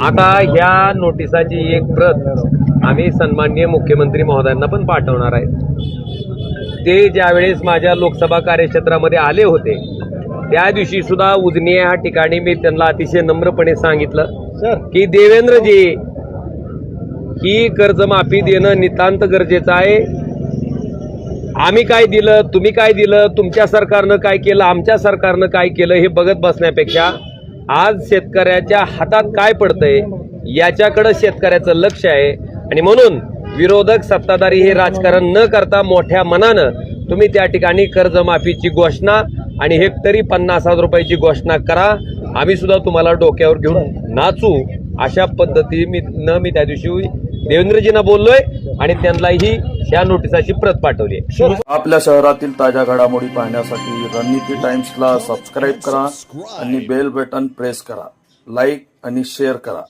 आता ह्या नोटिसाची एक प्रत आम्ही सन्माननीय मुख्यमंत्री महोदयांना पण पाठवणार आहे. ते ज्यावेळेस माझ्या लोकसभा कार्यक्षेत्रामध्ये आले होते त्या दिवशी सुद्धा उजनी या ठिकाणी मी त्यांना अतिशय नम्रपणे सांगितलं की देवेंद्रजी ही कर्जमाफी देणं नितांत गरजेचं आहे. आम्ही काय दिलं तुम्ही काय दिलं तुमच्या सरकारनं काय केलं आमच्या सरकारनं काय केलं हे बघत बसण्यापेक्षा आज शेतकऱ्याच्या हातात काय पडतंय याच्याकडं शेतकऱ्याचं लक्ष आहे. आणि म्हणून विरोधक सत्ताधारी हे राजकारण न करता मोठ्या मनानं तुम्ही त्या ठिकाणी कर्जमाफीची घोषणा आणि हेक्टरी पन्नास हजार रुपयाची घोषणा करा. आम्ही सुद्धा तुम्हाला डोक्यावर घेऊन नाचू. अशा पद्धतीनं मी त्या दिवशी देवेंद्रजींना बोललोय आणि त्यांनाही या नोटिसाची प्रत पाठवली आहे. आपल्या शहरातील ताज्या घडामोडी पाहण्यासाठी रणनीती टाइम्सला सबस्क्राईब करा आणि बेल बटन प्रेस करा. लाईक आणि शेअर करा.